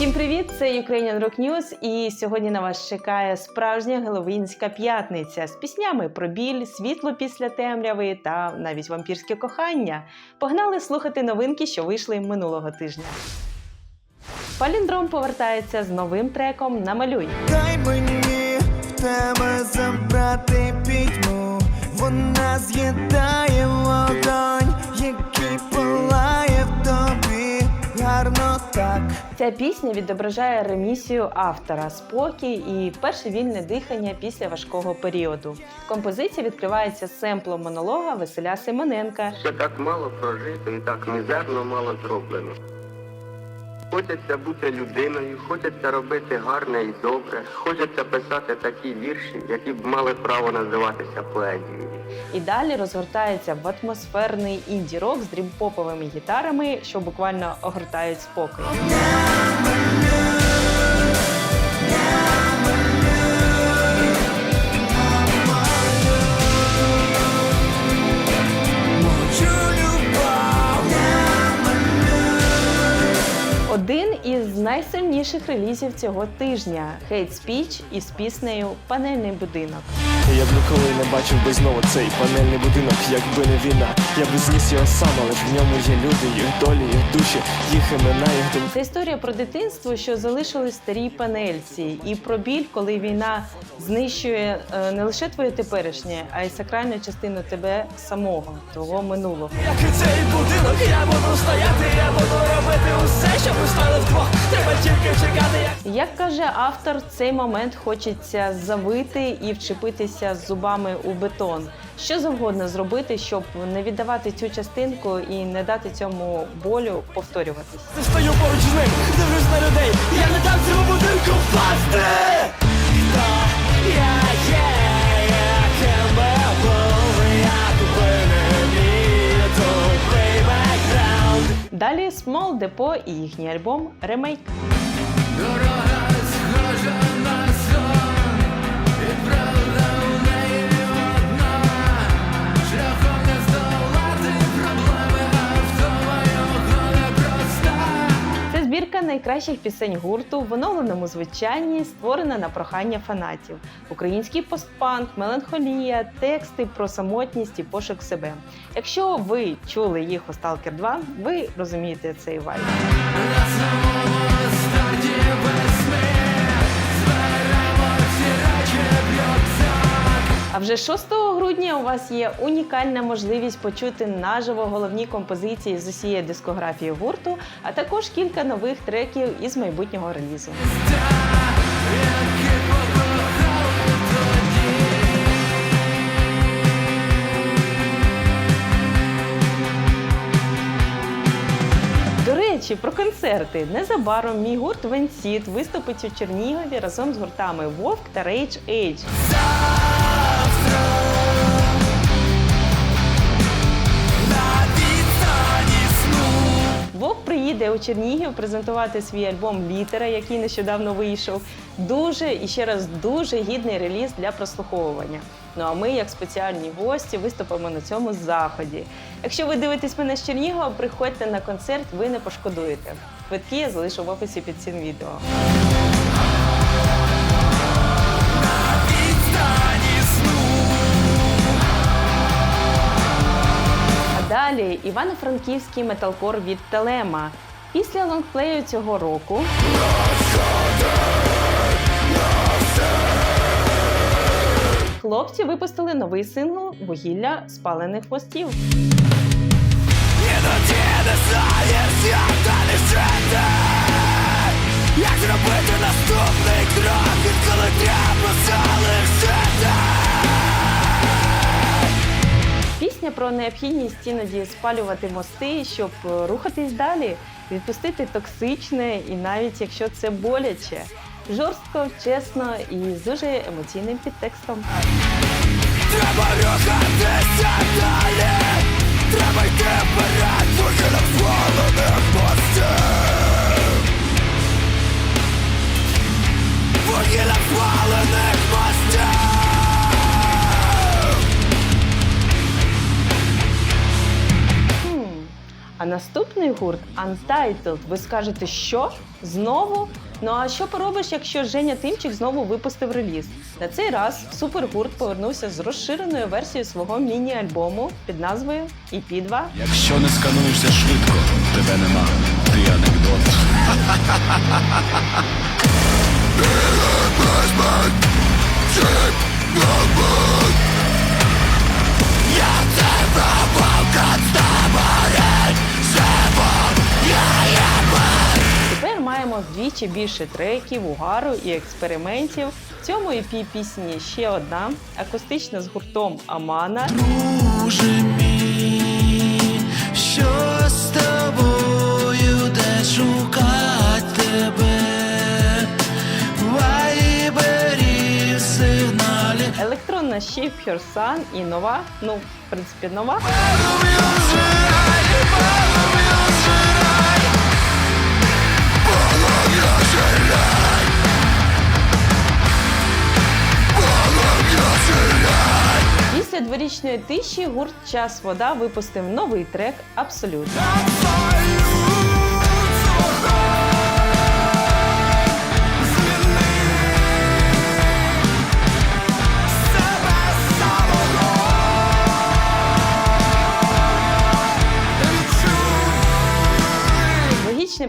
Всім привіт! Це Ukrainian Rock News і сьогодні на вас чекає справжня Геловінська п'ятниця з піснями про біль, світло після темряви та навіть вампірське кохання. Погнали слухати новинки, що вийшли минулого тижня. Паліндром повертається з новим треком Намалюй. Дай мені в тебе забрати пітьму, вона з'їдає вогонь, який гарно так. Ця пісня відображає ремісію автора, спокій і перше вільне дихання після важкого періоду. Композиція відкривається семплом монолога Василя Симоненка, Ще так мало прожито і так мізерно мало зроблено. Хочеться бути людиною, хочеться робити гарне і добре, хочеться писати такі вірші, які б мали право називатися поезією. І далі розгортається в атмосферний інді-рок з дрімпоповими гітарами, що буквально огортають спокій. Один із найсильніших релізів цього тижня Hate Speech із піснею Панельний будинок. Я б ніколи не бачив би знову цей панельний будинок, якби не війна. Я би зніс його сам, але в ньому є люди, їх долі, їх душі, їх імена, їх думки. Це історія про дитинство, що залишили старій панельці, і про біль, коли війна знищує е, не лише твоє теперішнє, а й сакральну частину тебе самого, твого минулого. Як і цей будинок, я буду стояти, я буду робити усе, щоб як каже автор, в цей момент хочеться завити і вчепитися зубами у бетон. Що завгодно зробити, щоб не віддавати цю частинку і не дати цьому болю повторюватись. стою поруч з ним, дивлюсь на людей. Small Depot і їхній альбом Ремейк. Це найкращих пісень гурту в оновленому звучанні, створена на прохання фанатів. Український постпанк, меланхолія, тексти про самотність і пошук себе. Якщо ви чули їх у Сталкер 2, ви розумієте цей вайб. А вже 6 грудня у вас є унікальна можливість почути наживо головні композиції з усієї дискографії гурту, а також кілька нових треків із майбутнього релізу. Речі, про концерти. Незабаром мій гурт Венсіт виступить у Чернігові разом з гуртами Вовк та Rage Age. Чернігів презентувати свій альбом Літера, який нещодавно вийшов. Дуже і ще раз дуже гідний реліз для прослуховування. Ну а ми, як спеціальні гості, виступимо на цьому заході. Якщо ви дивитесь мене з Чернігова, приходьте на концерт, ви не пошкодуєте. Квитки я залишу в описі під цим відео. Далі Івано-Франківський металкор від Телема. Після лонгплею цього року хлопці випустили новий сингл Вугілля спалених хвостів. Як зробити наступний крок, відколи треба залишити? Пісня про необхідність іноді спалювати мости, щоб рухатись далі, відпустити токсичне, і навіть якщо це боляче. Жорстко, чесно і з дуже емоційним підтекстом. Треба рухатися далі, треба йти вперед, вугілля звалених мостів. Наступний гурт Untitled. Ви скажете, що? Знову? Ну а що поробиш, якщо Женя Тимчик знову випустив реліз? На цей раз супергурт повернувся з розширеною версією свого міні-альбому під назвою EP2. Якщо не скануєшся швидко, тебе нема. Ти анекдот. Тепер маємо вдвічі більше треків, угару і експериментів. В цьому EP пісні ще одна акустична з гуртом Амана. Друже мій, що з тобою, де шукать тебе? Вайбері в сигналі Електронна Shape Your Sun і нова, ну, в принципі, нова. Після дворічної тиші гурт Час Вода випустив новий трек Абсолют.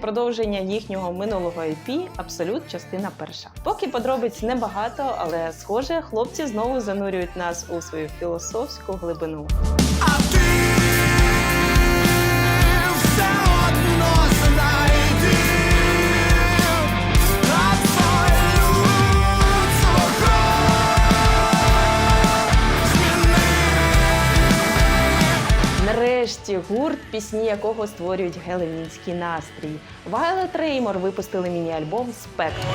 Продовження їхнього минулого EP Абсолют, частина перша. Поки подробиць небагато, але схоже, хлопці знову занурюють нас у свою філософську глибину. А ти гурт, пісні якого створюють геловінський настрій. Вайлет Реймор випустили міні-альбом Спектр.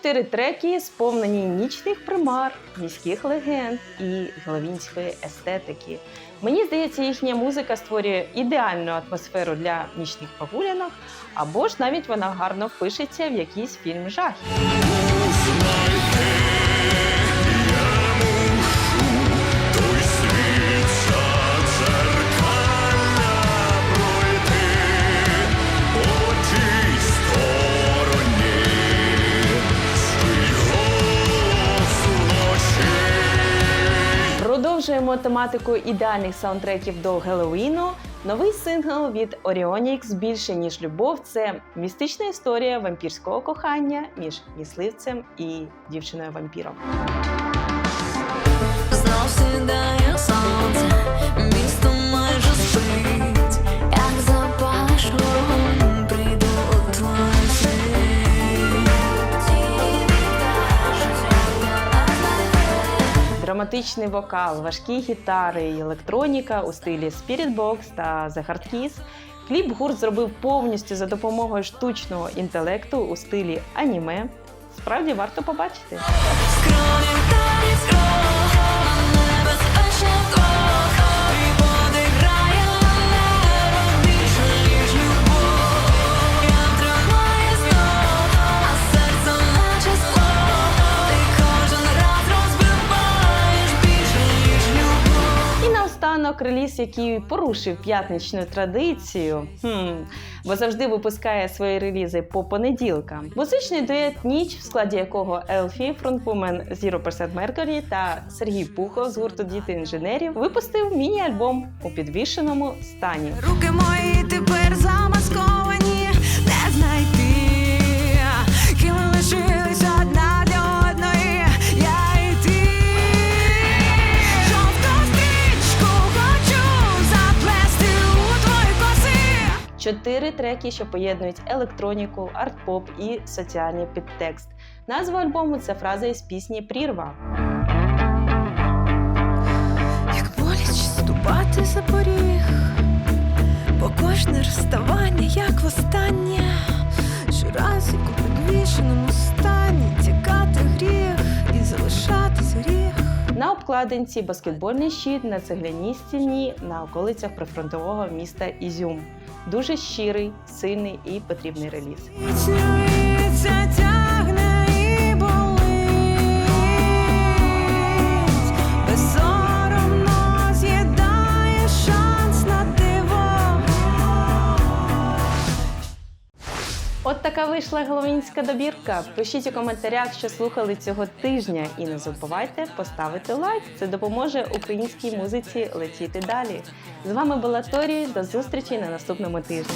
Чотири треки, сповнені нічних примар, міських легенд і головінської естетики. Мені здається, їхня музика створює ідеальну атмосферу для нічних прогулянок, або ж навіть вона гарно впишеться в якийсь фільм жахів. Продовжуємо тематику ідеальних саундтреків до Геловіну. Новий сингл від Orionix «Більше ніж любов. Це містична історія вампірського кохання між мисливцем і дівчиною вампіром. Знов сідає сонце, місто майже Драматичний вокал, важкі гітари і електроніка у стилі Spirit Box та The Hard Keys. Кліп гурт зробив повністю за допомогою штучного інтелекту у стилі аніме. Справді варто побачити. Реліз, який порушив п'ятничну традицію, хм, бо завжди випускає свої релізи по понеділкам. Музичний дует Ніч, в складі якого Елфі, фронтвумен Zero Percent Mercury та Сергій Пухов з гурту Діти інженерів випустив міні-альбом у підвішеному стані. Руки мої тепер замасковані, Чотири треки, що поєднують електроніку, арт-поп і соціальний підтекст. Назва альбому це фраза із пісні Прірва. Як боляче ступати за поріг, бо кожне розставання, як востаннє, щораз як у підвішеному На обкладинці баскетбольний щит на цегляній стіні на околицях прифронтового міста Ізюм. Дуже щирий, сильний і потрібний реліз. Така вийшла головінська добірка. Пишіть у коментарях, що слухали цього тижня, і не забувайте поставити лайк. Це допоможе українській музиці летіти далі. З вами була Торі. До зустрічі на наступному тижні.